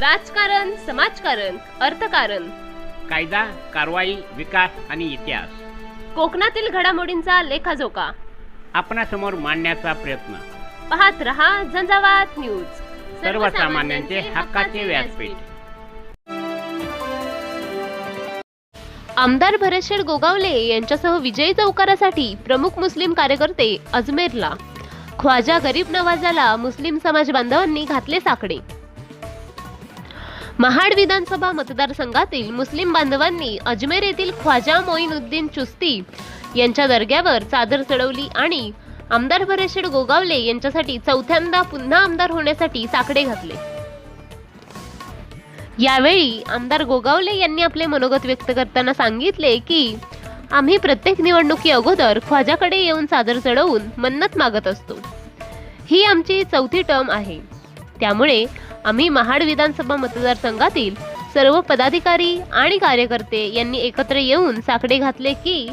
राजकारण समाजकारण अर्थकारण. कायदा कारवाई विकास आणि इतिहास. कोकणातील घडामोडींचा लेखाजोखा. आपणासमोर मांडण्याचा प्रयत्न. पाहत रहा झंझावात न्यूज. सर्वसामान्यांचे हक्काचे व्यासपीठ. आमदार भरतशेठ गोगावले यांच्यासह विजयी चौकारासाठी प्रमुख मुस्लिम कार्यकर्ते अजमेरला. ख्वाजा गरीब नवाजाला मुस्लिम समाज बांधवांनी घातले साकडे. महाड विधानसभा मतदारसंघातील मुस्लिम बांधवांनी अजमेर येथील ख्वाजा मोईनुद्दीन चुस्ती यांच्या दर्ग्यावर चादर चढवली आणि आमदार भरतशेठ गोगावले यांच्यासाठी चौथ्यांदा पुन्हा आमदार होण्यासाठी साकडे घातले. यावेळी आमदार गोगावले यांनी आपले मनोगत व्यक्त करताना सांगितले की आम्ही प्रत्येक निवडणुकी अगोदर ख्वाजाकडे येऊन चादर चढवून मन्नत मागत असतो. ही आमची चौथी टर्म आहे. त्यामुळे आम्ही महाड विधानसभा मतदारसंघातील सर्व पदाधिकारी आणि कार्यकर्ते यांनी एकत्र येऊन साकडे घातले की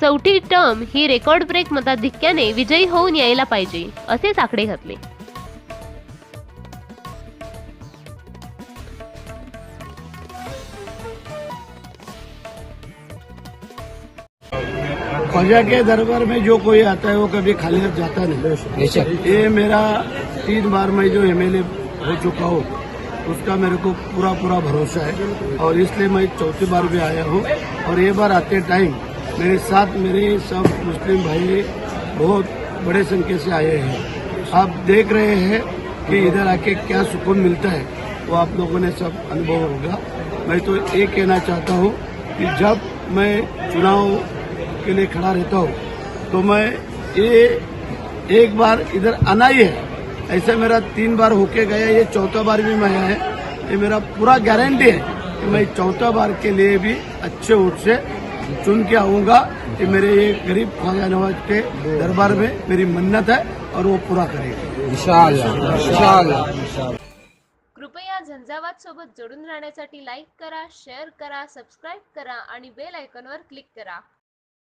चौथी टर्म ही रेकॉर्ड ब्रेक मताधिक्याने विजयी होऊन यायला पाहिजे असे साकडे घातले. ख्वाजा के दरबार में जो कोई आता है वो कभी खाली जाता नहीं। ये मेरा तीन बार मैं जो एमएलए हो चुका हूँ। उसका मेरे को पूरा पूरा भरोसा है और इसलिए मैं चौथी बार भी आया हूँ। और ये बार आते टाइम मेरे साथ मेरे सब मुस्लिम भाई बहुत बड़े संख्या से आए हैं। आप देख रहे हैं कि इधर आके क्या सुकून मिलता है। वो आप लोगों ने सब अनुभव होगा। मैं तो ये कहना चाहता हूँ कि जब मैं चुनाव के लिए खड़ा रहता हूँ तो मैं ये एक बार इधर आना ही है। ऐसे मेरा तीन बार होके गया ये चौथा बार भी मैं आया है। ये मेरा पूरा गारंटी है कि मैं चौथा बार के लिए भी अच्छे वोट से चुन के आऊंगा कि मेरे ये गरीब ख्वाजा नवाज के दरबार में मेरी मन्नत है और वो पूरा करेगा। कृपया झंझावात सोबत जोडून राहण्यासाठी लाईक करा शेअर करा सबस्क्राईब करा आणि बेल आयकॉनवर क्लिक करा.